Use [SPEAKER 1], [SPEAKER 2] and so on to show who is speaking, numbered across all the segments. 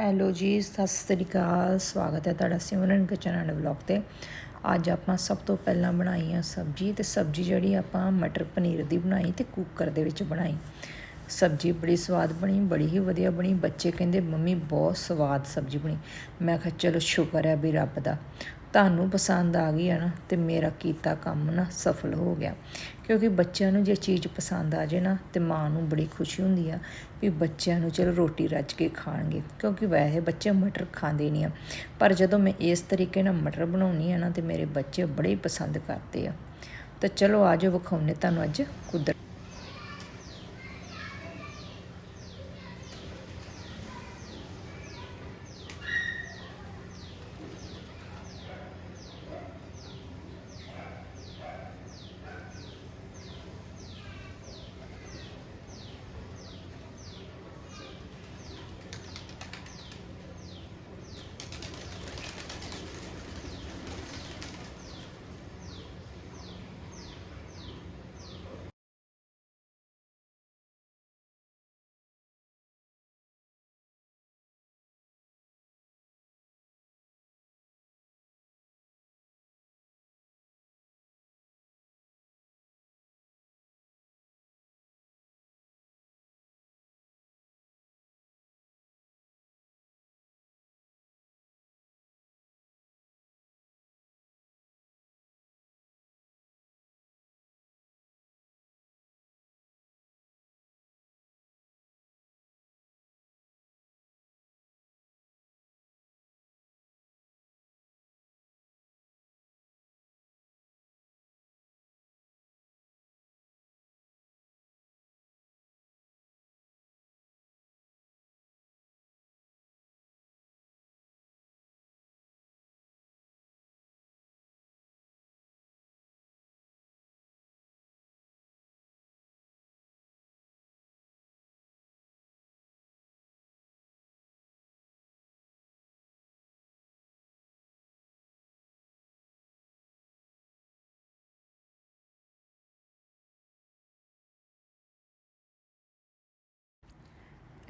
[SPEAKER 1] Hello ਜੀ, ਸਤਿ ਸ੍ਰੀ ਅਕਾਲ, ਸਵਾਗਤ ਹੈ ਤੁਹਾਡਾ ਸਿਮਰਨ ਕਿਚਨ ਐਂਡ ਵਲੌਗ ਤੇ। ਅੱਜ ਆਪਾਂ ਸਭ ਤੋਂ ਪਹਿਲਾਂ ਬਣਾਈ ਆ ਸਬਜੀ ਤੇ ਸਬਜੀ ਜਿਹੜੀ ਆਪਾਂ ਮਟਰ ਪਨੀਰ ਦੀ ਬਣਾਈ ਤੇ ਕੁੱਕਰ ਦੇ ਵਿੱਚ ਬਣਾਈ। ਸਬਜੀ ਬੜੀ ਸਵਾਦ ਬਣੀ, ਬੜੀ ਹੀ ਵਧੀਆ ਬਣੀ। ਬੱਚੇ ਕਹਿੰਦੇ, ਮੰਮੀ ਬਹੁਤ ਸਵਾਦ ਸਬਜੀ ਬਣੀ। ਮੈਂ ਕਿਹਾ, ਚਲੋ ਸ਼ੁਕਰ ਹੈ ਵੀ ਰੱਬ ਦਾ। ਤੁਹਾਨੂੰ ਪਸੰਦ ਆ ਗਈ ਹੈ ਨਾ, ਤੇ ਮੇਰਾ ਕੀਤਾ ਕੰਮ ਨਾ ਸਫਲ ਹੋ ਗਿਆ। ਕਿਉਂਕਿ ਬੱਚਿਆਂ ਨੂੰ ਜੇ ਚੀਜ਼ ਪਸੰਦ ਆ ਜੇ ਨਾ, ਤੇ ਮਾਂ ਨੂੰ ਬੜੀ ਖੁਸ਼ੀ ਹੁੰਦੀ ਆ ਵੀ ਬੱਚਿਆਂ ਨੂੰ ਚਲੋ ਰੋਟੀ ਰੱਜ ਕੇ ਖਾਣਗੇ। ਕਿਉਂਕਿ ਵੈਸੇ ਬੱਚੇ ਮਟਰ ਖਾਂਦੇ ਨਹੀਂ ਆ। ਪਰ ਜਦੋਂ ਮੈਂ ਇਸ ਤਰੀਕੇ ਨਾਲ ਮਟਰ ਬਣਾਉਣੀ ਆ ਨਾ, ਤੇ ਮੇਰੇ ਬੱਚੇ ਬੜੇ ਪਸੰਦ ਕਰਦੇ ਆ। ਤਾਂ ਚਲੋ ਆਜੋ ਵਿਖਾਉਨੇ ਤੁਹਾਨੂੰ ਅੱਜ ਕੁਦਰਤ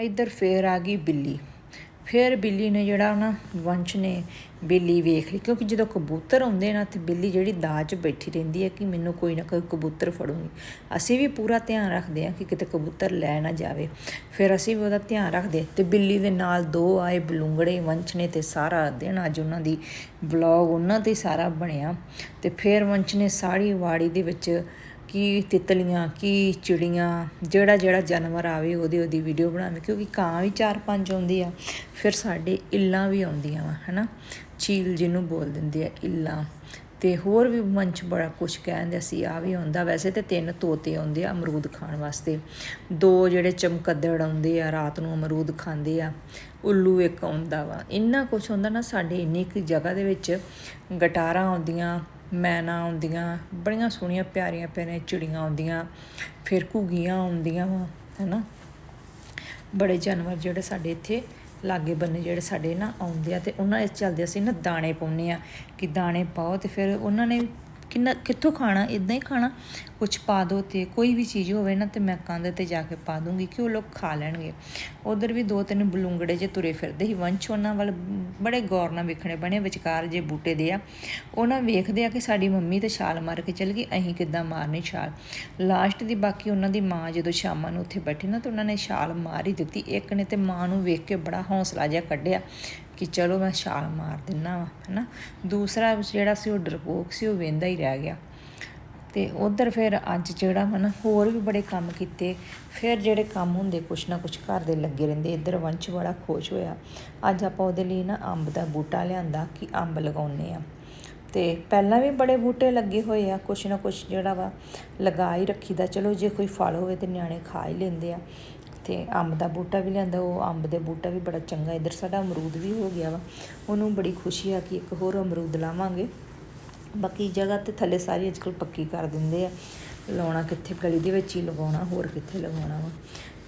[SPEAKER 1] ਇੱਧਰ ਫੇਰ ਆ ਗਈ ਬਿੱਲੀ। ਫਿਰ ਬਿੱਲੀ ਨੇ ਜਿਹੜਾ ਨਾ ਵੰਸ਼ ਨੇ ਬਿੱਲੀ ਵੇਖ ਲਈ, ਕਿਉਂਕਿ ਜਦੋਂ ਕਬੂਤਰ ਆਉਂਦੇ ਨਾ ਤੇ ਬਿੱਲੀ ਜਿਹੜੀ ਦਾਜ ਬੈਠੀ ਰਹਿੰਦੀ ਹੈ ਕਿ ਮੈਨੂੰ ਕੋਈ ਨਾ ਕੋਈ ਕਬੂਤਰ ਫੜੂਗੀ। ਅਸੀਂ ਵੀ ਪੂਰਾ ਧਿਆਨ ਰੱਖਦੇ ਹਾਂ ਕਿ ਕਿਤੇ ਕਬੂਤਰ ਲੈ ਨਾ ਜਾਵੇ। ਫਿਰ ਅਸੀਂ ਵੀ ਉਹਦਾ ਧਿਆਨ ਰੱਖਦੇ ਤੇ ਬਿੱਲੀ ਦੇ ਨਾਲ ਦੋ ਆਏ ਬਲੂੰਗੜੇ ਵੰਸ਼ ਨੇ ਤੇ ਸਾਰਾ ਦਿਨ ਅੱਜ ਉਹਨਾਂ ਦੀ ਵਲੌਗ ਉਹਨਾਂ ਤੇ ਸਾਰਾ ਬਣਿਆ। ਤੇ ਫਿਰ ਵੰਸ਼ ਨੇ ਸਾੜੀ ਵਾੜੀ ਦੇ ਵਿੱਚ ਕੀ ਤਿਤਲੀਆਂ, ਕੀ ਚਿੜੀਆਂ, ਜਿਹੜਾ ਜਿਹੜਾ ਜਾਨਵਰ ਆਵੇ ਉਹਦੀ ਉਹਦੀ ਵੀਡੀਓ ਬਣਾਵੇਂ, ਕਿਉਂਕਿ ਕਾਂ ਵੀ ਚਾਰ ਪੰਜ ਆਉਂਦੇ ਆ ਫਿਰ ਸਾਡੇ ਇੱਲਾਂ ਵੀ ਆਉਂਦੀਆਂ ਵਾ, ਹਨਾ? ਚੀਲ ਜਿਹਨੂੰ ਬੋਲ ਦਿੰਦੇ ਆ, ਇੱਲਾਂ। ਤੇ ਹੋਰ ਵੀ ਮੰਚ ਬੜਾ ਕੁਝ ਕਹਿੰਦੇ ਸੀ ਆ ਵੀ ਆਉਂਦਾ। ਵੈਸੇ ਤੇ ਤਿੰਨ ਤੋਤੇ ਆਉਂਦੇ ਆ ਅਮਰੂਦ ਖਾਣ ਵਾਸਤੇ। ਦੋ ਜਿਹੜੇ ਚਮਕਦੜ ਆਉਂਦੇ ਆ, ਰਾਤ ਨੂੰ ਅਮਰੂਦ ਖਾਂਦੇ ਆ, ਉੱਲੂ ਇੱਕ ਆਉਂਦਾ ਵਾ। ਇੰਨਾ ਕੁਝ ਹੁੰਦਾ ਨਾ, ਸਾਡੇ ਇੰਨੀ ਇੱਕ ਜਗ੍ਹਾ ਦੇ ਵਿੱਚ ਗਟਾਰਾਂ ਆਉਂਦੀਆਂ ਮੈਨਾ ਆਉਂਦੀਆਂ, ਬੜੀਆਂ ਸੋਹਣੀਆਂ ਪਿਆਰੀਆਂ ਪਿਆਰੀਆਂ ਚਿੜੀਆਂ ਆਉਂਦੀਆਂ, ਫਿਰ ਘੁੱਗੀਆਂ ਆਉਂਦੀਆਂ ਵਾ, ਹੈਨਾ? ਬੜੇ ਜਾਨਵਰ ਜਿਹੜੇ ਸਾਡੇ ਇੱਥੇ, ਲਾਗੇ ਬੰਨੇ ਜਿਹੜੇ ਸਾਡੇ ਨਾ ਆਉਂਦੇ ਆ ਤੇ ਉਹਨਾਂ ਇਸ ਚੱਲਦੇ ਅਸੀਂ ਨਾ ਦਾਣੇ ਪਾਉਨੇ ਆ, ਕਿ ਦਾਣੇ ਪਾਓ ਤੇ ਫਿਰ ਉਹਨਾਂ ਨੇ ਕਿੰਨਾ ਕਿੱਥੋਂ ਖਾਣਾ ਇਦਾਂ ਹੀ ਖਾਣਾ ਕੁਝ ਪਾ ਦੋ ਤੇ ਕੋਈ ਵੀ ਚੀਜ਼ ਹੋਵੇ ਨਾ ਤੇ ਮੈਂ ਕੰਧ ਤੇ ਜਾ ਕੇ ਪਾ ਦੂੰਗੀ ਕਿ ਉਹ ਲੋਕ ਖਾ ਲੈਣਗੇ। ਉਧਰ ਵੀ ਦੋ ਤਿੰਨ ਬਲੂੰਗੜੇ ਜੇ ਤੁਰੇ ਫਿਰਦੇ ਸੀ, ਵੰਸ਼ ਉਹਨਾਂ ਵੱਲ ਬੜੇ ਗੌਰ ਨਾਲ ਵੇਖਣੇ ਬਣੇ ਵਿਚਕਾਰ ਜੇ ਬੂਟੇ ਦੇ ਆ। ਉਹਨਾਂ ਵੇਖਦੇ ਆ ਕਿ ਸਾਡੀ ਮੰਮੀ ਤੇ ਛਾਲ ਮਾਰ ਕੇ ਚੱਲ ਗਈ, ਅਸੀਂ ਕਿੱਦਾਂ ਮਾਰਨੀ ਛਾਲ। ਲਾਸਟ ਦੀ ਬਾਕੀ ਉਹਨਾਂ ਦੀ ਮਾਂ ਜਦੋਂ ਸ਼ਾਮਾਂ ਨੂੰ ਉੱਥੇ ਬੈਠੀ ਨਾ, ਤੇ ਉਹਨਾਂ ਨੇ ਛਾਲ ਮਾਰ ਹੀ ਦਿੱਤੀ। ਇੱਕ ਨੇ ਤੇ ਮਾਂ ਨੂੰ ਵੇਖ ਕੇ ਬੜਾ ਹੌਸਲਾ ਜਿਹਾ ਕੱਢਿਆ। ਕਿ ਚਲੋ ਮੈਂ ਛਾਲ ਮਾਰ ਦਿੰਨਾ ਵਾ, ਹੈਨਾ? ਦੂਸਰਾ ਜਿਹੜਾ ਸੀ ਉਹ ਡਰਪੋਕ ਸੀ, ਉਹ ਵੇਂਦਾ ਹੀ ਰਹਿ ਗਿਆ। ਤੇ ਉਧਰ ਫਿਰ ਅੱਜ ਜਿਹੜਾ ਹਨ ਹੋਰ ਵੀ ਬੜੇ ਕੰਮ ਕੀਤੇ। ਫਿਰ ਜਿਹੜੇ ਕੰਮ ਹੁੰਦੇ, ਕੁਛ ਨਾ ਕੁਛ ਘਰ ਦੇ ਲੱਗੇ ਰਹਿੰਦੇ। ਇੱਧਰ ਵੰਸ਼ ਬੜਾ ਖੁਸ਼ ਹੋਇਆ। ਅੱਜ ਆਪਾਂ ਉਹਦੇ ਲਈ ਨਾ ਅੰਬ ਦਾ ਬੂਟਾ ਲਿਆਂਦਾ ਕਿ ਅੰਬ ਲਗਾਉਨੇ ਆ ਤੇ ਪਹਿਲਾਂ ਵੀ ਬੜੇ ਬੂਟੇ ਲੱਗੇ ਹੋਏ ਆ, ਕੁਛ ਨਾ ਕੁਛ ਜਿਹੜਾ ਵਾ ਲਗਾ ਹੀ ਰੱਖੀਦਾ। ਚਲੋ ਜੇ ਕੋਈ ਫਲ ਹੋਵੇ ਤੇ ਨਿਆਣੇ ਖਾ ਹੀ ਲੈਂਦੇ ਆ। ਤੇ ਅੰਬ ਦਾ ਬੂਟਾ ਵੀ ਲਿਆਂਦਾ, ਉਹ ਅੰਬ ਦੇ ਬੂਟਾ ਵੀ ਬੜਾ ਚੰਗਾ, ਇੱਧਰ ਸਾਡਾ ਅਮਰੂਦ ਵੀ ਹੋ ਗਿਆ ਵਾ। ਉਹਨੂੰ ਬੜੀ ਖੁਸ਼ੀ ਆ ਕਿ ਇੱਕ ਹੋਰ ਅਮਰੂਦ ਲਾਵਾਂਗੇ। ਬਾਕੀ ਜਗ੍ਹਾ ਤੇ ਥੱਲੇ ਸਾਰੀ ਅੱਜਕੱਲ ਪੱਕੀ ਕਰ ਦਿੰਦੇ ਆ। ਲਾਉਣਾ ਕਿੱਥੇ, ਗਲੀ ਦੇ ਵਿੱਚ ਹੀ ਲਗਾਉਣਾ, ਹੋਰ ਕਿੱਥੇ ਲਗਾਉਣਾ ਵਾ।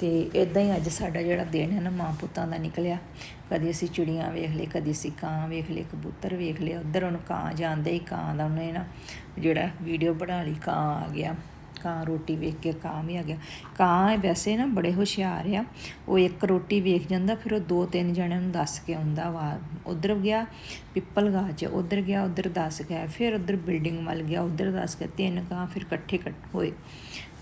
[SPEAKER 1] ਤੇ ਇਦਾਂ ਹੀ ਅੱਜ ਸਾਡਾ ਜਿਹੜਾ ਦਿਨ ਹੈ ਨਾ, ਮਾਂ ਪੁੱਤਾਂ ਦਾ ਨਿਕਲਿਆ। ਕਦੀ ਅਸੀਂ ਚਿੜੀਆਂ ਵੇਖ ਲਈ ਕਦੀ ਅਸੀਂ ਕਾਂ ਵੇਖ ਲਏ, ਕਬੂਤਰ ਵੇਖ ਲਏ। ਉਧਰ ਉਹਨੂੰ ਕਾਂ ਜਾਂਦੇ ਹੀ, ਕਾਂ ਦਾ ਉਹਨੇ ਨਾ ਜਿਹੜਾ ਵੀਡੀਓ ਬਣਾ ਲਈ, ਕਾਂ ਆ ਗਿਆ। ਕਾਂ ਰੋਟੀ ਵੇਖ ਕੇ ਕਾਂ ਵੀ ਆ ਗਿਆ। ਕਾਂ ਵੈਸੇ ਨਾ ਬੜੇ ਹੁਸ਼ਿਆਰ ਆ। ਉਹ ਇੱਕ ਰੋਟੀ ਵੇਖ ਜਾਂਦਾ, ਫਿਰ ਉਹ ਦੋ ਤਿੰਨ ਜਣਿਆਂ ਨੂੰ ਦੱਸ ਕੇ ਆਉਂਦਾ ਵਾ। ਉਧਰ ਗਿਆ ਪਿੱਪਲ ਗਾਚ 'ਚ, ਉਧਰ ਗਿਆ, ਉਧਰ ਦੱਸ ਗਿਆ ਫਿਰ ਉਧਰ ਬਿਲਡਿੰਗ ਵੱਲ ਗਿਆ, ਉਧਰ ਦੱਸ ਕੇ ਤਿੰਨ ਕਾਂ ਫਿਰ ਇਕੱਠੇ ਕੱਟ ਹੋਏ।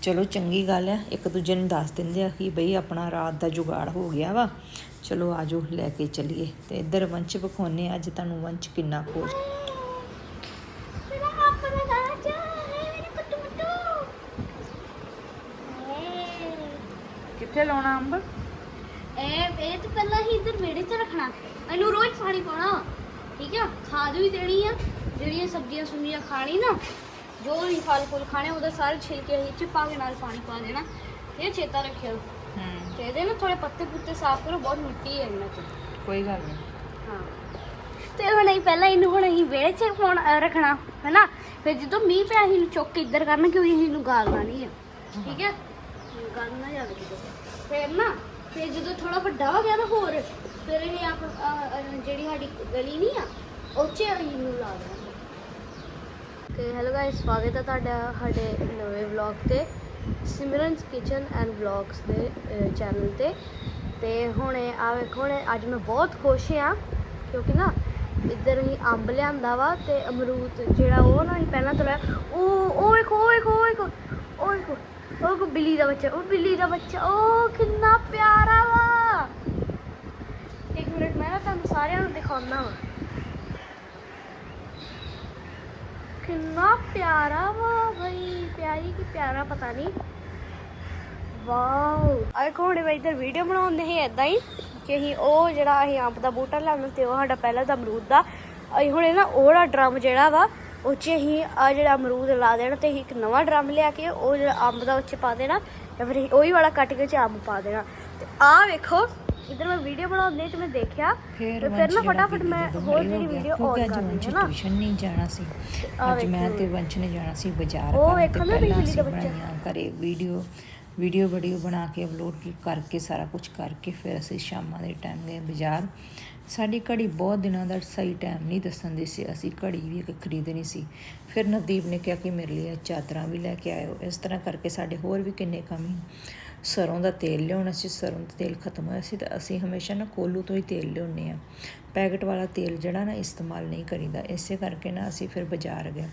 [SPEAKER 1] ਚਲੋ ਚੰਗੀ ਗੱਲ ਹੈ ਇੱਕ ਦੂਜੇ ਨੂੰ ਦੱਸ ਦਿੰਦੇ ਆ ਕਿ ਬਈ ਆਪਣਾ ਰਾਤ ਦਾ ਜੁਗਾੜ ਹੋ ਗਿਆ ਵਾ। ਚਲੋ ਆਜੋ, ਲੈ ਕੇ ਚਲੀਏ। ਤੇ ਇੱਧਰ ਵੰਸ਼ ਵਿਖਾਉਨੇ ਆ, ਅੱਜ ਤੁਹਾਨੂੰ ਵੰਸ਼ ਕਿੰਨਾ ਖੁਸ਼
[SPEAKER 2] ਮੇਰਾ ਆਪਣਾ ਰਾਜਾ ਹੈ ਮੇਰੇ ਕੁੱਟੂ ਮੁੱਟੂ
[SPEAKER 1] ਕਿੱਥੇ ਲਾਉਣਾ ਅੰਬ?
[SPEAKER 2] ਇਹ ਇਹ ਤਾਂ ਪਹਿਲਾਂ ਹੀ ਇੱਧਰ ਵਿਹੜੇ 'ਚ ਰੱਖਣਾ। ਇਹਨੂੰ ਰੋਜ਼ ਪਾਣੀ ਪਾਉਣਾ। ਠੀਕ ਆ? ਖਾਦ ਵੀ ਦੇਣੀ ਆ। ਜਿਹੜੀਆਂ ਸਬਜ਼ੀਆਂ ਸੁਬਜ਼ੀਆਂ ਖਾਣੀ ਨਾ ਜੋ ਵੀ ਫਲ ਫੁੱਲ ਖਾਣੇ ਉਹਦੇ ਸਾਰੇ ਛਿਲਕੇ ਇਹ ਚ ਪਾ ਕੇ ਨਾਲ ਪਾਣੀ ਪਾ ਦੇਣਾ। ਇਹ ਚੇਤਾ ਰੱਖਿਓ।
[SPEAKER 1] ਹੂੰ।
[SPEAKER 2] ਤੇ ਇਹਦੇ ਨਾ ਥੋੜੇ ਪੱਤੇ ਪੁੱਤੇ ਸਾਫ਼ ਕਰੋ ਬਹੁਤ ਮਿੱਟੀ ਹੈ ਇਹਨਾਂ 'ਚ।
[SPEAKER 1] ਕੋਈ ਗੱਲ ਨਹੀਂ।
[SPEAKER 2] ਹਾਂ। ਤੇ ਹੁਣ ਅਸੀਂ ਪਹਿਲਾਂ ਇਹਨੂੰ ਹੁਣ ਅਸੀਂ ਵਿਹੜੇ 'ਚ ਪਾਉਣ ਅਹ ਰੱਖਣਾ ਹੈਨਾ? ਫਿਰ ਜਦੋਂ ਮੀਂਹ ਪਿਆ ਅਸੀਂ ਇਹਨੂੰ ਚੁੱਕ ਕੇ ਇੱਧਰ ਕਰਨਾ ਕਿਉਂਕਿ ਅਸੀਂ ਇਹਨੂੰ ਗਾਲਣਾ ਨਹੀਂ ਆ। ਠੀਕ ਹੈ। ਗਾਲ ਨਾ ਜਾਵੇ ਕਿਤੇ। ਫਿਰ ਨਾ ਫਿਰ ਜਦੋਂ ਥੋੜਾ ਵੱਡਾ ਹੋ ਗਿਆ ਨਾ ਹੋਰ ਫਿਰ ਇਹ ਆਪ ਅਹ, ਅਹ, ਜਿਹੜੀ ਸਾਡੀ ਗਲੀ ਨਹੀਂ ਆ ਉਹ ਇਹਨੂੰ ਲਾ ਦੇਣਾ ਤੇ ਹੈਲੋ ਗਾਇਸ ਸਵਾਗਤ ਹੈ ਤੁਹਾਡਾ ਸਾਡੇ ਨਵੇਂ ਵਲੌਗ ਤੇ ਸਿਮਰਨਸ ਕਿਚਨ ਐਂਡ ਵਲੌਗਸ ਦੇ ਚੈਨਲ ਤੇ। ਤੇ ਹੁਣੇ ਆ ਵੇਖੋ ਹੁਣੇ ਅੱਜ ਮੈਂ ਬਹੁਤ ਖੁਸ਼ ਹਾਂ ਕਿਉਂਕਿ ਨਾ ਇੱਧਰ ਹੀ ਅੰਬ ਲਿਆਂਦਾ ਵਾ ਤੇ ਅਮਰੂਦ ਜਿਹੜਾ ਉਹ ਨਾ ਅਸੀਂ ਪਹਿਲਾਂ ਤੋਂ ਲਿਆ ਉਹ ਉਹ ਵੇਖੋ ਉਹ ਵੇਖੋ ਉਹ ਵੇਖੋ ਉਹ ਵੇਖੋ। ਉਹ ਬਿੱਲੀ ਦਾ ਬੱਚਾ, ਉਹ ਬਿੱਲੀ ਦਾ ਬੱਚਾ, ਉਹ ਕਿੰਨਾ ਪਿਆਰਾ ਵਾ। ਇੱਕ ਮਿੰਟ, ਮੈਂ ਨਾ ਤੁਹਾਨੂੰ ਸਾਰਿਆਂ ਨੂੰ ਦਿਖਾਉਣਾ ਵਾ। ਕਿੰਨਾ ਪਿਆਰਾ ਵਾ ਭਾਈ ਪਿਆਰੀ ਕੀ ਪਿਆਰਾ ਪਤਾ ਨਹੀਂ ਵਾਓ। ਆਏ ਕੋੜੇ ਵੇ ਇਧਰ ਵੀਡੀਓ ਬਣਾਉਂਦੇ ਸੀ ਇਦਾਂ ਹੀ ਕਿ ਅਸੀਂ ਉਹ ਜਿਹੜਾ ਅਸੀਂ ਅੰਬ ਦਾ ਬੂਟਾ ਲਾਉਣਾ ਤੇ ਉਹ ਸਾਡਾ ਪਹਿਲਾਂ ਦਾ ਅਮਰੂਦ ਦਾ। ਅਸੀਂ ਹੁਣ ਇਹ ਨਾ ਉਹਦਾ ਡਰਮ ਜਿਹੜਾ ਵਾ ਉਹ 'ਚ ਅਸੀਂ ਆ ਜਿਹੜਾ ਅਮਰੂਦ ਲਾ ਦੇਣਾ ਤੇ ਇੱਕ ਨਵਾਂ ਡਰਮ ਲਿਆ ਕੇ ਉਹ ਜਿਹੜਾ ਅੰਬ ਦਾ ਉੱਚ ਪਾ ਦੇਣਾ ਜਾਂ ਫਿਰ ਉਹੀ ਵਾਲਾ ਕੱਟ ਕੇ ਚ ਅੰਬ ਪਾ ਦੇਣਾ ਤੇ ਆਹ ਵੇਖੋ ਇਧਰ ਮੈਂ ਵੀਡੀਓ ਬਣਾਉਂਦੀ ਤੇ ਮੈਂ ਦੇਖਿਆ ਤੇ ਫਿਰ ਨਾ ਫਟਾਫਟ ਮੈਂ ਹੋਰ ਜਿਹੜੀ ਵੀਡੀਓ ਔਨ ਕਰ ਲਈ ਹੈ ਨਾ
[SPEAKER 1] ਟਿਊਸ਼ਨ ਨਹੀਂ ਜਾਣਾ ਸੀ ਅੱਜ ਮੈਂ। ਤੇ ਵੰਸ਼ ਨੇ ਜਾਣਾ ਸੀ ਬਾਜ਼ਾਰ
[SPEAKER 2] ਉਹ
[SPEAKER 1] ਤੇ
[SPEAKER 2] ਵੇਖੋ ਨਾ ਬਿਜਲੀ ਦਾ ਬੱਚਾ।
[SPEAKER 1] ਘਰੇ ਵੀਡੀਓ ਵੀਡੀਓ ਵੀਡੀਓ ਬਣਾ ਕੇ ਅਪਲੋਡ ਕਰਕੇ ਸਾਰਾ ਕੁਝ ਕਰਕੇ ਫਿਰ ਅਸੀਂ ਸ਼ਾਮਾਂ ਦੇ ਟਾਈਮ ਗਏ ਬਾਜ਼ਾਰ ਸਾਡੀ ਘੜੀ ਬਹੁਤ ਦਿਨਾਂ ਦਾ ਸਹੀ ਟਾਈਮ ਨਹੀਂ ਦੱਸਣ ਦੀ ਸੀ। ਅਸੀਂ ਘੜੀ ਵੀ ਇੱਕ ਖਰੀਦਣੀ ਸੀ। ਫਿਰ ਨਵਦੀਪ ਨੇ ਕਿਹਾ ਕਿ ਮੇਰੇ ਲਈ ਇਹ ਚਾਦਰਾਂ ਵੀ ਲੈ ਕੇ ਆਇਓ। ਇਸ ਤਰ੍ਹਾਂ ਕਰਕੇ ਸਾਡੇ ਹੋਰ ਵੀ ਕਿੰਨੇ ਕੰਮ ਸੀ। ਸਰੋਂ ਦਾ ਤੇਲ ਲਿਆਉਣਾ ਸੀ। ਸਰੋਂ ਦਾ ਤੇਲ ਖਤਮ ਹੋਇਆ ਸੀ ਤਾਂ ਅਸੀਂ ਹਮੇਸ਼ਾ ਨਾ ਕੋਲੂ ਤੋਂ ਹੀ ਤੇਲ ਲਿਆਉਂਦੇ ਆ ਪੈਕਟ ਵਾਲਾ ਤੇਲ ਜਿਹੜਾ ਨਾ ਇਸਤੇਮਾਲ ਨਹੀਂ ਕਰੀਦਾ। ਇਸੇ ਕਰਕੇ ਨਾ ਅਸੀਂ ਫਿਰ ਬਾਜ਼ਾਰ ਗਏ।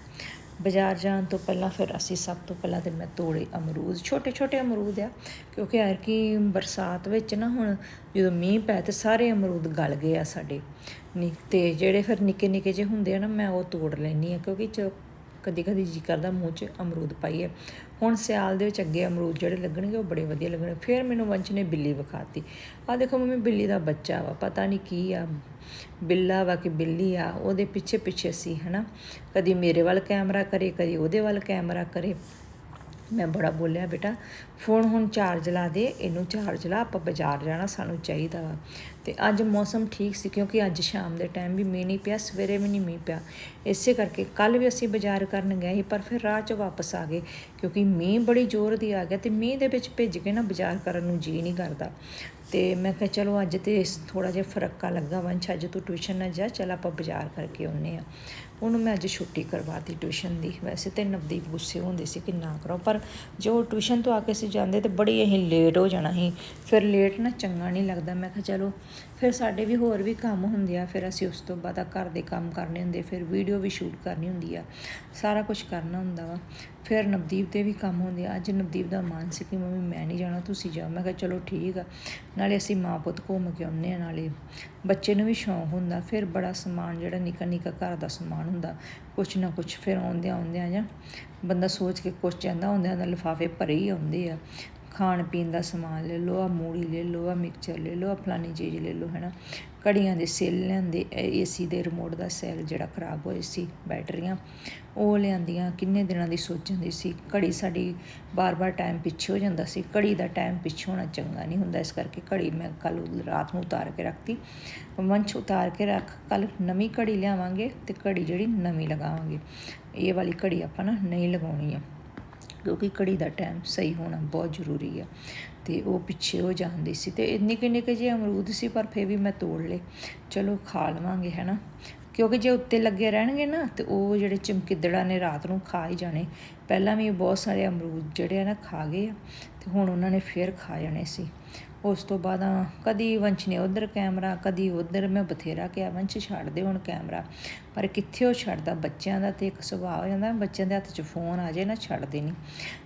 [SPEAKER 1] ਬਾਜ਼ਾਰ ਜਾਣ ਤੋਂ ਪਹਿਲਾਂ ਫਿਰ ਅਸੀਂ ਸਭ ਤੋਂ ਪਹਿਲਾਂ ਤੇ ਮੈਂ ਤੋੜੇ ਅਮਰੂਦ, ਛੋਟੇ ਛੋਟੇ ਅਮਰੂਦ ਆ, ਕਿਉਂਕਿ ਯਾਰ ਕਿ ਬਰਸਾਤ ਵਿੱਚ ਨਾ ਹੁਣ ਜਦੋਂ ਮੀਂਹ ਪੈ ਤੇ ਸਾਰੇ ਅਮਰੂਦ ਗਲ ਗਏ ਆ ਸਾਡੇ। ਨੀ, ਤੇ ਜਿਹੜੇ ਫਿਰ ਨਿੱਕੇ ਨਿੱਕੇ ਜਿਹੇ ਹੁੰਦੇ ਆ ਨਾ, ਮੈਂ ਉਹ ਤੋੜ ਲੈਣੀ ਆ, ਕਿਉਂਕਿ ਚ ਕਦੀ ਕਦੀ ਜੀ ਕਰਦਾ, ਮੂੰਹ 'ਚ ਅਮਰੂਦ ਪਾਈਏ। ਹੁਣ ਸਿਆਲ ਦੇ ਵਿੱਚ ਅੱਗੇ ਅਮਰੂਦ ਜਿਹੜੇ ਲੱਗਣਗੇ, ਉਹ ਬੜੇ ਵਧੀਆ ਲੱਗਣਗੇ ਫਿਰ ਮੈਨੂੰ ਵੰਸ਼ ਨੇ ਬਿੱਲੀ ਵਿਖਾਤੀ। ਆ ਦੇਖੋ ਮੰਮੀ, ਬਿੱਲੀ ਦਾ ਬੱਚਾ ਵਾ, ਪਤਾ ਨਹੀਂ ਕੀ ਆ, ਬਿੱਲਾ ਵਾ ਕਿ ਬਿੱਲੀ ਆ, ਉਹਦੇ ਪਿੱਛੇ ਪਿੱਛੇ ਸੀ, ਹਨਾ? ਕਦੀ ਮੇਰੇ ਵੱਲ ਕੈਮਰਾ ਕਰੇ, ਕਦੀ ਉਹਦੇ ਵੱਲ ਕੈਮਰਾ ਕਰੇ। ਮੈਂ ਬੜਾ ਬੋਲਿਆ, ਬੇਟਾ। ਫੋਨ ਹੁਣ ਚਾਰਜ ਲਾ ਦੇ, ਇਹਨੂੰ ਚਾਰਜ ਲਾ, ਆਪਾਂ ਬਾਜ਼ਾਰ ਜਾਣਾ ਸਾਨੂੰ ਚਾਹੀਦਾ ਵਾ। ਤੇ ਅੱਜ ਮੌਸਮ ਠੀਕ ਸੀ, ਕਿਉਂਕਿ ਅੱਜ ਸ਼ਾਮ ਦੇ ਟਾਈਮ ਵੀ ਮੀਂਹ ਨਹੀਂ ਪਿਆ, ਸਵੇਰੇ ਵੀ ਨਹੀਂ ਮੀਂਹ ਪਿਆ। ਇਸੇ ਕਰਕੇ ਕੱਲ ਵੀ ਅਸੀਂ ਬਾਜ਼ਾਰ ਕਰਨ ਗਏ ਸੀ, ਪਰ ਫਿਰ ਰਾਹ 'ਚ ਵਾਪਸ ਆ ਗਏ, ਕਿਉਂਕਿ ਮੀਂਹ ਬੜੀ ਜ਼ੋਰ ਦੀ ਆ ਗਿਆ ਤੇ ਮੀਂਹ ਦੇ ਵਿੱਚ ਭਿੱਜ ਕੇ ਨਾ ਬਾਜ਼ਾਰ ਕਰਨ ਨੂੰ ਜੀ ਨਹੀਂ ਕਰਦਾ। ਤੇ ਮੈਂ ਕਿਹਾ, ਚਲੋ ਅੱਜ ਤੇ ਥੋੜਾ ਜਿਹਾ ਫਰਕਾ ਲੱਗਾ ਵੰਸ਼ ਅੱਜ ਤੂੰ ਟਿਊਸ਼ਨ ਨਾ ਜਾ, ਚਲ ਆਪਾਂ ਬਾਜ਼ਾਰ ਕਰਕੇ ਆਉਨੇ ਆ ਉਹਨੂੰ ਮੈਂ ਅੱਜ ਛੁੱਟੀ ਕਰਵਾਤੀ ਟਿਊਸ਼ਨ ਦੀ। ਵੈਸੇ ਤੇ ਨਵਦੀਪ ਗੁੱਸੇ ਹੁੰਦੇ ਸੀ ਕਿ ਨਾ ਕਰੋ ਪਰ ਜੋ ਟਿਊਸ਼ਨ ਤੋਂ ਆ ਕੇ ਅਸੀਂ ਜਾਂਦੇ ਤੇ ਬੜੀ ਅਸੀਂ ਲੇਟ ਹੋ ਜਾਣਾ ਸੀ। ਫਿਰ ਲੇਟ ਨਾ ਚੰਗਾ ਨਹੀਂ ਲੱਗਦਾ। ਮੈਂ ਕਿਹਾ ਚਲੋ ਫਿਰ ਸਾਡੇ ਵੀ ਹੋਰ ਵੀ ਕੰਮ ਹੁੰਦੇ ਆ, ਫਿਰ ਅਸੀਂ ਉਸ ਤੋਂ ਬਾਅਦ ਘਰ ਦੇ ਕੰਮ ਕਰਨੇ ਹੁੰਦੇ, ਫਿਰ ਵੀਡੀਓ ਵੀ ਸ਼ੂਟ ਕਰਨੀ ਹੁੰਦੀ ਆ, ਸਾਰਾ ਕੁਝ ਕਰਨਾ ਹੁੰਦਾ ਵਾ। ਫਿਰ ਨਵਦੀਪ ਦੇ ਵੀ ਕੰਮ ਹੁੰਦੇ ਆ, ਅੱਜ ਨਵਦੀਪ ਦਾ ਮਨ ਸੀ ਕਿ ਮੰਮੀ ਮੈਂ ਨਹੀਂ ਜਾਣਾ, ਤੁਸੀਂ ਜਾਓ। ਮੈਂ ਕਿਹਾ ਚਲੋ ਠੀਕ ਆ, ਨਾਲੇ ਅਸੀਂ ਮਾਂ ਪੁੱਤ ਘੁੰਮ ਕੇ ਆਉਂਦੇ ਆ ਨਾਲੇ। ਬੱਚੇ ਨੂੰ ਵੀ ਸ਼ੌਂਕ ਹੁੰਦਾ, ਫਿਰ ਬੜਾ ਸਮਾਨ ਜਿਹੜਾ ਨਿੱਕਾ ਨਿੱਕਾ ਘਰ ਦਾ ਸਮਾਨ ਹੁੰਦਾ, ਕੁਛ ਨਾ ਕੁਛ ਫਿਰ ਆਉਂਦਿਆਂ ਆਉਂਦਿਆਂ ਜਾਂ ਬੰਦਾ ਸੋਚ ਕੇ ਕੁਛ ਜਾਂਦਾ ਆਉਂਦਿਆਂ ਦਾ ਲਿਫਾਫੇ ਭਰੇ ਹੀ ਆਉਂਦੇ ਆ। ਖਾਣ ਪੀਣ ਦਾ ਸਮਾਨ ਲੈ ਲਓ ਆ ਮੂੜੀ ਲੈ ਲਓ ਆ ਮਿਕਸਚਰ ਲੈ ਲਓ ਆ ਫਲਾਨੀ ਚੀਜ਼ ਲੈ ਲਓ, ਹੈਨਾ। ਘੜੀਆਂ ਦੇ ਸੈੱਲ ਲਿਆਂਦੇ ਏਸੀ ਦੇ ਰਿਮੋਟ ਦਾ ਸੈੱਲ ਜਿਹੜਾ ਖਰਾਬ ਹੋਏ ਸੀ ਬੈਟਰੀਆਂ, ਉਹ ਲਿਆਂਦੀਆਂ, ਕਿੰਨੇ ਦਿਨਾਂ ਦੀ ਸੋਚਣ ਸੀ। ਘੜੀ ਸਾਡੀ ਬਾਰ-ਬਾਰ ਟਾਈਮ ਪਿੱਛੇ ਹੋ ਜਾਂਦਾ ਸੀ। ਘੜੀ ਦਾ ਟਾਈਮ ਪਿੱਛੇ ਹੋਣਾ ਚੰਗਾ ਨਹੀਂ ਹੁੰਦਾ, ਇਸ ਕਰਕੇ ਘੜੀ ਮੈਂ ਕੱਲ ਰਾਤ ਨੂੰ ਉਤਾਰ ਕੇ ਰੱਖਤੀ। ਮੰਚ ਉਤਾਰ ਕੇ ਰੱਖ ਕੱਲ ਨਵੀਂ ਘੜੀ ਲਿਆਵਾਂਗੇ ਤੇ ਘੜੀ ਜਿਹੜੀ ਨਵੀਂ ਲਗਾਵਾਂਗੇ। ਇਹ ਵਾਲੀ ਘੜੀ ਆਪਾਂ ਨਾ ਨਹੀਂ ਲਗਾਉਣੀ ਆ। ਕਿਉਂਕਿ ਘੜੀ ਦਾ ਟਾਈਮ ਸਹੀ ਹੋਣਾ ਬਹੁਤ ਜ਼ਰੂਰੀ ਆ। ਤੇ ਉਹ ਪਿੱਛੇ ਹੋ ਜਾਂਦੀ ਸੀ ਤੇ ਇੰਨੇ ਕਿੰਨੇ ਕਿ ਜੇ ਅਮਰੂਦ ਸੀ, ਪਰ ਫੇਰ ਵੀ ਮੈਂ ਤੋੜ ਲਏ। ਚਲੋ ਖਾ ਲਵਾਂਗੇ, ਹੈਨਾ? ਕਿਉਂਕਿ ਜੇ ਉੱਤੇ ਲੱਗੇ ਰਹਿਣਗੇ ਨਾ, ਤੇ ਉਹ ਜਿਹੜੇ ਚਮਕਿੱਦੜਾਂ ਨੇ ਰਾਤ ਨੂੰ ਖਾ ਹੀ ਜਾਣੇ। ਪਹਿਲਾਂ ਵੀ ਬਹੁਤ ਸਾਰੇ ਅਮਰੂਦ ਜਿਹੜੇ ਆ ਨਾ ਖਾ ਗਏ ਆ, ਤੇ ਹੁਣ ਉਹਨਾਂ ਨੇ ਫੇਰ ਖਾ ਜਾਣੇ ਸੀ। ਉਸ ਤੋਂ ਬਾਅਦ ਕਦੀ ਵੰਸ਼ ਨੇ ਉਧਰ ਕੈਮਰਾ, ਕਦੀ ਉਧਰ, ਮੈਂ ਬਥੇਰਾ ਕਿਹਾ, ਵੰਸ਼ ਛੱਡ ਦੇ ਹੁਣ ਕੈਮਰਾ। ਪਰ ਕਿੱਥੇ ਉਹ ਛੱਡਦਾ? ਬੱਚਿਆਂ ਦਾ ਤੇ ਇੱਕ ਸੁਭਾਅ ਹੋ ਜਾਂਦਾ, ਬੱਚਿਆਂ ਦੇ ਹੱਥ 'ਚ ਫੋਨ ਆ ਜਾਏ ਨਾ, ਛੱਡਦੇ ਨਹੀਂ।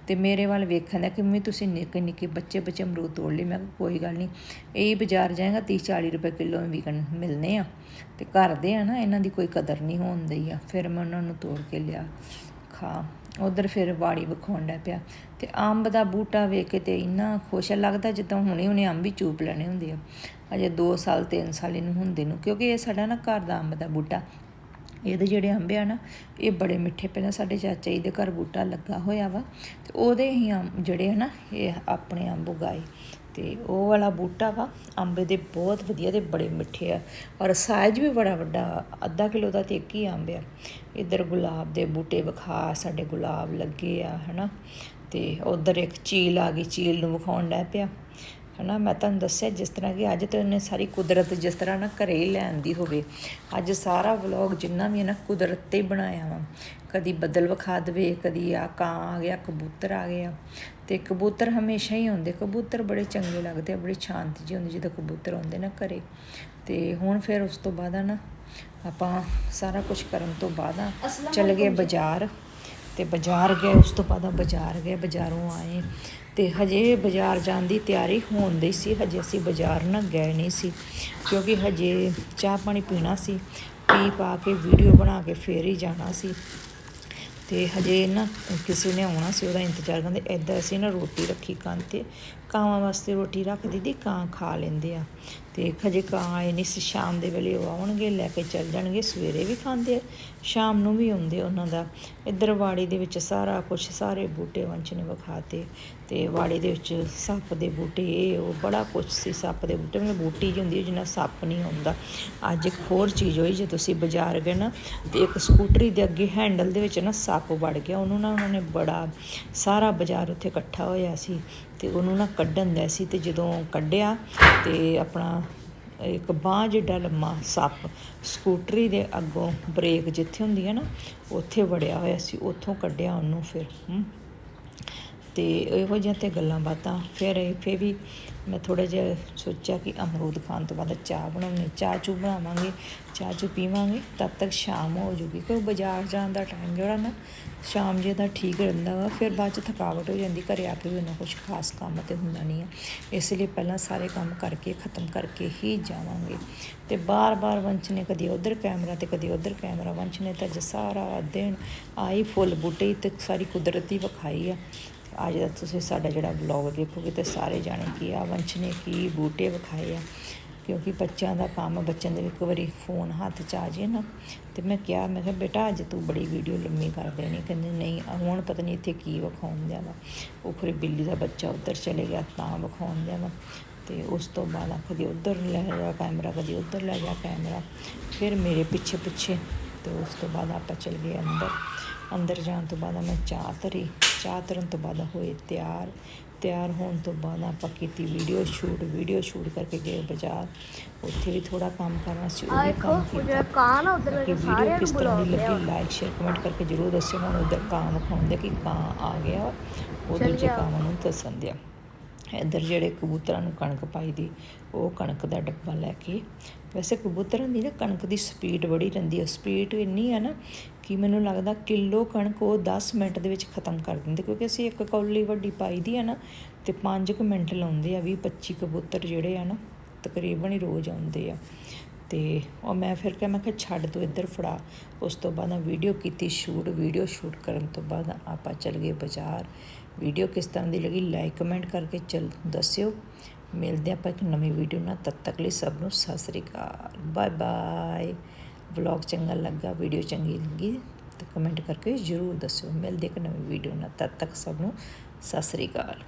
[SPEAKER 1] ਤੇ ਮੇਰੇ ਵੱਲ ਵੇਖਣ ਦਾ ਕਿ ਮੰਮੀ ਤੁਸੀਂ ਨਿੱਕੇ ਨਿੱਕੇ ਬੱਚੇ ਬੱਚੇ ਅਮਰੂਦ ਤੋੜ ਲਈ ਮੈਂ ਕਿਹਾ, ਕੋਈ ਗੱਲ ਨਹੀਂ, ਇਹ ਬਾਜ਼ਾਰ ਜਾਏਗਾ 30 40 ਰੁਪਏ ਕਿਲੋ ਵਿਕਣ ਮਿਲਨੇ ਆ। ਤੇ ਘਰ ਦੇ ਆ ਨਾ, ਇਹਨਾਂ ਦੀ ਕੋਈ ਕਦਰ ਨਹੀਂ ਹੋਣ ਹੁੰਦੀ ਆ। ਫਿਰ ਮੈਂ ਉਹਨਾਂ ਨੂੰ ਤੋੜ ਕੇ ਲਿਆ, ਖਾ। ਉਧਰ ਫਿਰ ਬਾੜੀ ਵਿਖਾਉਣ ਡਿਆ ਪਿਆ। ਤੇ ਅੰਬ ਦਾ ਬੂਟਾ ਵੇਖ ਕੇ ਤੇ ਇੰਨਾ ਖੁਸ਼ ਲੱਗਦਾ ਜਿੱਦਾਂ ਹੁਣੇ ਹੁਣੇ ਅੰਬ ਹੀ ਚੂਪ ਲੈਣੇ ਹੁੰਦੇ ਆ। ਅਜੇ 2 ਸਾਲ 3 ਸਾਲ ਇਹਨੂੰ ਹੁੰਦੇ ਨੂੰ, ਕਿਉਂਕਿ ਇਹ ਸਾਡਾ ਨਾ ਘਰ ਦਾ ਅੰਬ ਦਾ ਬੂਟਾ ਇਹਦੇ ਜਿਹੜੇ ਅੰਬ ਆ ਨਾ, ਇਹ ਬੜੇ ਮਿੱਠੇ, ਪਹਿਲਾਂ ਸਾਡੇ ਚਾਚਾ ਜੀ ਦੇ ਘਰ ਬੂਟਾ ਲੱਗਾ ਹੋਇਆ ਵਾ, ਤੇ ਉਹਦੇ ਹੀ ਅੰਬ ਜਿਹੜੇ ਆ ਨਾ, ਇਹ ਆਪਣੇ ਅੰਬ ਉਗਾਏ। ਤੇ ਉਹ ਵਾਲਾ ਬੂਟਾ ਵਾ, ਅੰਬ ਦੇ ਬਹੁਤ ਵਧੀਆ ਤੇ ਬੜੇ ਮਿੱਠੇ ਆ, ਔਰ ਸਾਈਜ਼ ਵੀ ਬੜਾ ਵੱਡਾ, ਅੱਧਾ ਕਿਲੋ ਦਾ ਤੇ ਇੱਕ ਹੀ ਅੰਬ ਆ। ਇੱਧਰ ਗੁਲਾਬ ਦੇ ਬੂਟੇ ਵਿਖਾ, ਸਾਡੇ ਗੁਲਾਬ ਲੱਗੇ ਆ, ਹਨਾ। ਤੇ ਉਧਰ ਇੱਕ ਚੀਲ ਆ ਗਈ ਚੀਲ ਨੂੰ ਵਿਖਾਉਣ ਡਿਆ ਪਿਆ। ਹਨਾ ਮੈਂ ਤੁਹਾਨੂੰ ਦੱਸਿਆ ਜਿਸ ਤਰ੍ਹਾਂ ਕਿ ਅੱਜ ਤੇ ਉਹਨੇ ਸਾਰੀ ਕੁਦਰਤ ਜਿਸ ਤਰ੍ਹਾਂ ਨਾ ਘਰੇ ਹੀ ਲੈਂਦੀ ਹੋਵੇ। ਅੱਜ ਸਾਰਾ ਵਲੌਗ ਜਿੰਨਾ ਵੀ ਹੈ ਨਾ ਕੁਦਰਤ ਤੇ ਬਣਾਇਆ ਵਾ। ਕਦੀ ਬੱਦਲ ਵਿਖਾ ਦੇਵੇ ਕਦੀ ਆ ਕਾਂ ਆ ਗਿਆ ਕਬੂਤਰ ਆ ਗਿਆ ਤੇ ਕਬੂਤਰ ਹਮੇਸ਼ਾ ਹੀ ਹੁੰਦੇ ਕਬੂਤਰ ਬੜੇ ਚੰਗੇ ਲੱਗਦੇ ਆ ਬੜੀ ਸ਼ਾਂਤੀ ਜੀ ਹੁੰਦੀ ਜਦੋਂ ਕਬੂਤਰ ਆਉਂਦੇ ਨਾ ਘਰੇ। ਤੇ ਹੁਣ ਫਿਰ ਉਸ ਤੋਂ ਬਾਅਦ ਆ ਨਾ ਆਪਾਂ ਸਾਰਾ ਕੁਝ ਕਰਨ ਤੋਂ ਬਾਅਦ ਆ ਚੱਲ ਗਏ ਬਾਜ਼ਾਰ। ਤੇ ਬਾਜ਼ਾਰ ਗਏ ਉਸ ਤੋਂ ਬਾਅਦ ਬਾਜ਼ਾਰ ਗਏ ਬਾਜ਼ਾਰੋਂ ਆਏ। ਤੇ ਹਜੇ ਬਾਜ਼ਾਰ ਜਾਣ ਦੀ ਤਿਆਰੀ ਹੋਣ ਦੀ ਸੀ। ਹਜੇ ਅਸੀਂ ਬਾਜ਼ਾਰ ਨਾ ਗਏ ਨਹੀਂ ਸੀ, ਕਿਉਂਕਿ ਹਜੇ ਚਾਹ ਪਾਣੀ ਪੀਣਾ ਸੀ। ਪੀ ਪਾ ਕੇ ਵੀਡੀਓ ਬਣਾ ਕੇ ਫੇਰ ਹੀ ਜਾਣਾ ਸੀ। ਤੇ ਹਜੇ ਨਾ ਕਿਸੇ ਨੇ ਆਉਣਾ ਸੀ, ਉਹਦਾ ਇੰਤਜ਼ਾਰ ਕਰਦੇ ਐਦਾਂ ਅਸੀਂ ਨਾ ਰੋਟੀ ਰੱਖੀ ਕੰਨ ਤੇ, ਕਾਵਾਂ ਵਾਸਤੇ ਰੋਟੀ ਰੱਖ ਦਿੱਤੀ ਕਾਂ ਖਾ ਲੈਂਦੇ ਆ। ਤੇ ਖਜੇ ਕਾਂ ਆਏ ਨਹੀਂ ਸੀ, ਸ਼ਾਮ ਦੇ ਵੇਲੇ ਉਹ ਆਉਣਗੇ, ਲੈ ਕੇ ਚੱਲ ਜਾਣਗੇ, ਸਵੇਰੇ ਵੀ ਖਾਂਦੇ ਆ, ਸ਼ਾਮ ਨੂੰ ਵੀ ਆਉਂਦੇ ਉਹਨਾਂ ਦਾ। ਇੱਧਰ ਵਾੜੀ ਦੇ ਵਿੱਚ ਸਾਰਾ ਕੁਝ ਸਾਰੇ ਬੂਟੇ ਵੰਚ ਨੇ ਵਿਖਾਤੇ ਤੇ ਵਾੜੀ ਦੇ ਵਿੱਚ ਸੱਪ ਦੇ ਬੂਟੇ, ਇਹ ਉਹ ਬੜਾ ਕੁਝ ਸੀ, ਸੱਪ ਦੇ ਬੂਟੇ। ਮਤਲਬ ਬੂਟੀ ਜਿਹੀ ਹੁੰਦੀ ਹੈ ਜਿੰਨਾ ਸੱਪ ਨਹੀਂ ਹੁੰਦਾ ਅੱਜ ਇੱਕ ਹੋਰ ਚੀਜ਼ ਹੋਈ, ਜੇ ਤੁਸੀਂ ਬਾਜ਼ਾਰ ਗਏ ਨਾ, ਤੇ ਇੱਕ ਸਕੂਟਰੀ ਦੇ ਅੱਗੇ ਹੈਂਡਲ ਦੇ ਵਿੱਚ ਨਾ ਸੱਪ ਵੜ ਗਿਆ। ਉਹਨੂੰ ਨਾ ਉਹਨਾਂ ਨੇ ਬੜਾ ਸਾਰਾ ਬਾਜ਼ਾਰ ਉੱਥੇ ਇਕੱਠਾ ਹੋਇਆ ਸੀ। ਤੇ ਉਹਨੂੰ ਨਾ ਕੱਢਣ ਦਾ ਸੀ ਤੇ ਜਦੋਂ ਕੱਢਿਆ ਤੇ ਆਪਣਾ ਇੱਕ ਬਾਂਹ ਜਿੱਡਾ ਲੰਮਾ ਸੱਪ, ਸਕੂਟਰੀ ਦੇ ਅੱਗੋਂ ਬ੍ਰੇਕ ਜਿੱਥੇ ਹੁੰਦੀ ਹੈ ਨਾ, ਉੱਥੇ ਵੜਿਆ ਹੋਇਆ ਸੀ, ਉੱਥੋਂ ਕੱਢਿਆ ਉਹਨੂੰ ਫਿਰ, ਹੂੰ। ਤੇ ਇਹੋ ਜਿਹੀਆਂ ਤੇ ਗੱਲਾਂ ਬਾਤਾਂ, ਫਿਰ ਇਹ, ਫਿਰ ਵੀ ਮੈਂ ਥੋੜਾ ਜਿਹਾ ਸੋਚਿਆ ਕਿ ਅਮਰੂਦ ਖਾਣ ਤੋਂ ਬਾਅਦ ਚਾਹ ਬਣਾਉਣੀ ਚਾਹ ਚੂ ਬਣਾਵਾਂਗੇ, ਚਾਹ ਚੂ ਪੀਵਾਂਗੇ, ਤਦ ਤੱਕ ਸ਼ਾਮ ਹੋ ਜੂਗੀ। ਕਿਉਂਕਿ ਬਾਜ਼ਾਰ ਜਾਣ ਦਾ ਟਾਈਮ ਜਿਹੜਾ ਨਾ, ਸ਼ਾਮ ਜੇ ਦਾ ਠੀਕ ਰਹਿੰਦਾ ਵਾ, ਫਿਰ ਬਾਅਦ ਚ ਥਕਾਵਟ ਹੋ ਜਾਂਦੀ, ਘਰੇ ਆ ਕੇ ਵੀ ਨਾ ਕੁਝ ਖਾਸ ਕੰਮ ਤੇ ਹੁੰਦਾ ਨਹੀਂ ਆ। ਇਸ ਲਈ ਪਹਿਲਾਂ ਸਾਰੇ ਕੰਮ ਕਰਕੇ, ਖਤਮ ਕਰਕੇ ਹੀ ਜਾਵਾਂਗੇ। ਤੇ ਬਾਰ-ਬਾਰ ਵੰਸ਼ ਨੇ ਕਦੀ ਉਧਰ ਕੈਮਰਾ ਤੇ ਕਦੀ ਉਧਰ ਕੈਮਰਾ, ਵੰਸ਼ ਨੇ ਤਾਂ ਅੱਜ ਸਾਰਾ ਦਿਨ ਆਈ ਫੁੱਲ ਬੂਟੇ ਤੇ ਸਾਰੀ ਕੁਦਰਤੀ ਵਿਖਾਈ ਆ। ਅੱਜ ਦਾ ਤੁਸੀਂ ਸਾਡਾ ਜਿਹੜਾ ਵਲੌਗ ਦੇਖੋਗੇ ਤੇ ਸਾਰੇ ਜਾਣੇ ਕੀ ਆ ਵੰਸ਼ ਨੇ ਕੀ, ਬੂਟੇ ਵਿਖਾਏ ਆ। ਕਿਉਂਕਿ ਬੱਚਿਆਂ ਦਾ ਕੰਮ, ਬੱਚਿਆਂ ਦੇ ਇੱਕ ਵਾਰੀ ਫੋਨ ਹੱਥ 'ਚ ਆ ਜੇ ਨਾ, ਤੇ ਮੈਂ ਕਿਹਾ ਮੈਂ ਕਿਹਾ, ਬੇਟਾ ਅੱਜ ਤੂੰ ਬੜੀ ਵੀਡੀਓ ਲੰਮੀ ਕਰ ਦੇਣੀ। ਕਹਿੰਦੇ, ਨਹੀਂ, ਹੁਣ ਪਤਾ ਨਹੀਂ ਇੱਥੇ ਕੀ ਵਿਖਾਉਣ ਦਿਆ ਵਾ। ਉਹ ਫਿਰ ਬਿੱਲੀ ਦਾ ਬੱਚਾ ਉੱਧਰ ਚਲੇ ਗਿਆ, ਤਾਂ ਵਿਖਾਉਣ ਦਿਆ ਵਾ। ਤੇ ਉਸ ਤੋਂ ਬਾਅਦ ਆ ਕਦੀ ਉੱਧਰ ਲੈ ਜਾ ਕੈਮਰਾ ਕਦੀ ਉੱਧਰ ਲੈ ਜਾ ਕੈਮਰਾ ਫਿਰ ਮੇਰੇ ਪਿੱਛੇ ਪਿੱਛੇ ਤੇ ਉਸ ਤੋਂ ਬਾਅਦ ਆਪਾਂ ਚਲ ਗਏ ਅੰਦਰ। ਅੰਦਰ ਜਾਣ ਤੋਂ ਬਾਅਦ ਮੈਂ ਚਾਹ ਧਰੀ। ਚਾਹ ਧਰਨ ਤੋਂ ਬਾਅਦ ਹੋਏ ਤਿਆਰ ਤਿਆਰ ਹੋਣ ਤੋਂ ਬਾਅਦ ਆਪਾਂ ਕੀਤੀ ਵੀਡੀਓ ਸ਼ੂਟ ਵੀਡੀਓ ਸ਼ੂਟ ਕਰਕੇ ਗਏ ਬਾਜ਼ਾਰ। ਉੱਥੇ ਵੀ ਥੋੜਾ ਕੰਮ ਕਰਨਾ ਸੀ ਉਹ ਵੀ ਕੰਮ ਕੀਤਾ।
[SPEAKER 2] ਕਾਂ ਨਾ ਉਧਰ
[SPEAKER 1] ਕਿ ਵੀਡੀਓ ਕਿਸ ਤਰ੍ਹਾਂ ਦੀ ਲੱਗੀ ਲਾਈਕ ਸ਼ੇਅਰ ਕਮੈਂਟ ਕਰਕੇ ਜਰੂਰ ਦੱਸਿਓ। ਮੈਨੂੰ ਉਧਰ ਕਾਂ ਵਿਖਾਉਂਦੇ ਕਿ ਕਾਂ ਆ ਗਿਆ। ਦੂਜੇ
[SPEAKER 2] ਗਿਆ।
[SPEAKER 1] ਕਾਂਵਾਂ ਨੂੰ ਦੱਸਣ ਦਿਆ। ਇੱਧਰ ਜਿਹੜੇ ਕਬੂਤਰਾਂ ਨੂੰ ਕਣਕ ਪਾਈ ਦੀ ਉਹ ਕਣਕ ਦਾ ਡੱਬਾ ਲੈ ਕੇ ਵੈਸੇ ਕਬੂਤਰਾਂ ਦੀ ਨਾ ਕਣਕ ਦੀ ਸਪੀਡ ਬੜੀ ਰਹਿੰਦੀ ਹੈ ਸਪੀਡ ਇੰਨੀ ਹੈ ਨਾ ਕਿ ਮੈਨੂੰ ਲੱਗਦਾ ਕਿਲੋ ਕਣਕ ਉਹ 10 ਮਿੰਟ ਦੇ ਵਿੱਚ ਖਤਮ ਕਰ ਦਿੰਦੇ। ਕਿਉਂਕਿ ਅਸੀਂ ਇੱਕ ਕੌਲੀ ਵੱਡੀ ਪਾਈ ਦੀ ਹੈ ਨਾ ਤੇ 5 ਕੁ ਮਿੰਟ ਲਾਉਂਦੇ ਆ ਵੀ 25 ਕਬੂਤਰ ਜਿਹੜੇ ਆ ਨਾ ਤਕਰੀਬਨ ਹੀ ਰੋਜ਼ ਆਉਂਦੇ ਆ। ਤੇ ਉਹ ਮੈਂ ਫਿਰ ਕਿਹਾ, ਮੈਂ ਕਿਹਾ ਛੱਡ ਤੂੰ ਇੱਧਰ ਫੜਾ। ਉਸ ਤੋਂ ਬਾਅਦ ਮੈਂ ਵੀਡੀਓ ਕੀਤੀ ਸ਼ੂਟ, ਵੀਡੀਓ ਸ਼ੂਟ ਕਰਨ ਤੋਂ ਬਾਅਦ ਆਪਾਂ ਚੱਲ ਗਏ ਬਾਜ਼ਾਰ। ਵੀਡੀਓ ਕਿਸ ਤਰ੍ਹਾਂ ਦੀ ਲੱਗੀ, ਲਾਈਕ ਕਮੈਂਟ ਕਰਕੇ ਚੱਲ ਦੱਸਿਓ। ਮਿਲਦੇ ਆਪਾਂ ਇੱਕ ਨਵੀਂ ਵੀਡੀਓ ਨਾਲ। ਤਦ ਤੱਕ ਲਈ ਸਭ ਨੂੰ ਸਤਿ ਸ੍ਰੀ ਅਕਾਲ। ਬਾਏ ਬਾਏ ਵਲੌਗ ਚੰਗਾ ਲੱਗਾ ਵੀਡੀਓ ਚੰਗੀ ਲੱਗੀ ਤਾਂ ਕਮੈਂਟ ਕਰਕੇ ਜ਼ਰੂਰ ਦੱਸਿਓ। ਮਿਲਦੇ ਇੱਕ ਨਵੀਂ ਵੀਡੀਓ ਨਾਲ। ਤਦ ਤੱਕ ਸਭ ਨੂੰ ਸਤਿ ਸ੍ਰੀ ਅਕਾਲ।